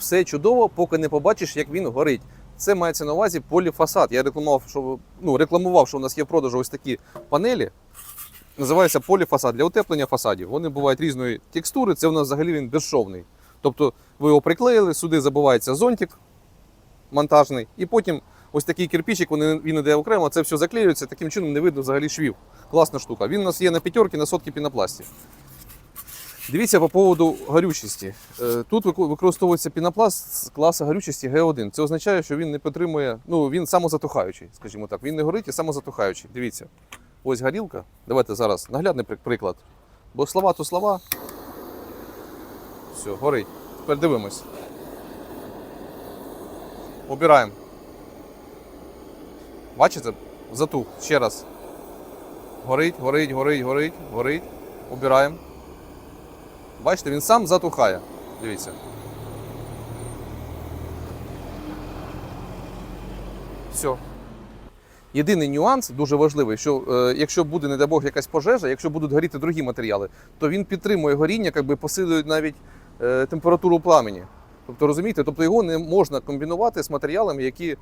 все чудово, поки не побачиш, як він горить. Це мається на увазі поліфасад. Я рекламував, що ну, рекламував, що у нас є в продажу ось такі панелі. Називається поліфасад для утеплення фасадів. Вони бувають різної текстури. Це у нас взагалі він безшовний. Тобто ви його приклеїли, сюди забувається зонтик монтажний, і потім ось такий кирпичик, він, він іде окремо, це все заклеюється, таким чином не видно взагалі швів. Класна штука. Він у нас є на п'ятерки на сотки пінопласті. Дивіться по поводу горючості. Е, Тут використовується пінопласт з класу горючості Г1. Це означає, що він не підтримує, ну він самозатухаючий, скажімо так. Він не горить і самозатухаючий. Дивіться. Ось горілка. Давайте зараз наглядний приклад. Бо слова то слова. Все, горить. Тепер дивимось. Обираємо. Бачите? Затух. Ще раз. Горить, горить, горить, горить, горить. Обираємо. Бачите, він сам затухає. Дивіться. Все. Єдиний нюанс дуже важливий, що е, якщо буде, не дай Бог, якась пожежа, якщо будуть горіти другі матеріали, то він підтримує горіння, якби посилює навіть е, температуру пламені. Тобто, розумієте, тобто його не можна комбінувати з матеріалами, які,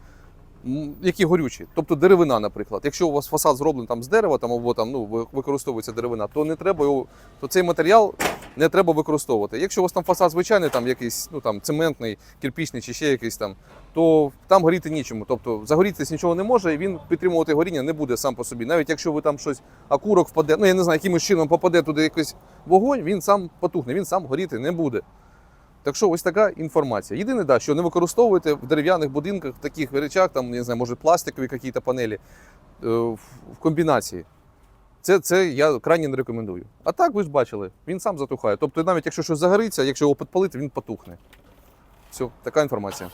які горючі. Тобто деревина, наприклад. Якщо у вас фасад зроблений там з дерева, там або там ну використовується деревина, то не треба його, то цей матеріал не треба використовувати. Якщо у вас там фасад звичайний, там якийсь ну там цементний, кирпічний чи ще якийсь там, то там горіти нічому. Тобто загорітись нічого не може, і він підтримувати горіння не буде сам по собі. Навіть якщо ви там щось окурок впаде, ну я не знаю, якимось чином попаде туди якийсь вогонь, він сам потухне, він сам горіти не буде. Так що ось така інформація. Єдине, да, що не використовуйте в дерев'яних будинках, в таких речах, там, не знаю, може пластикові якісь панелі е, в комбінації. Це, це я крайні не рекомендую. А так ви ж бачили, він сам затухає. Тобто, навіть якщо щось загориться, якщо його підпалити, він потухне. Все, така інформація.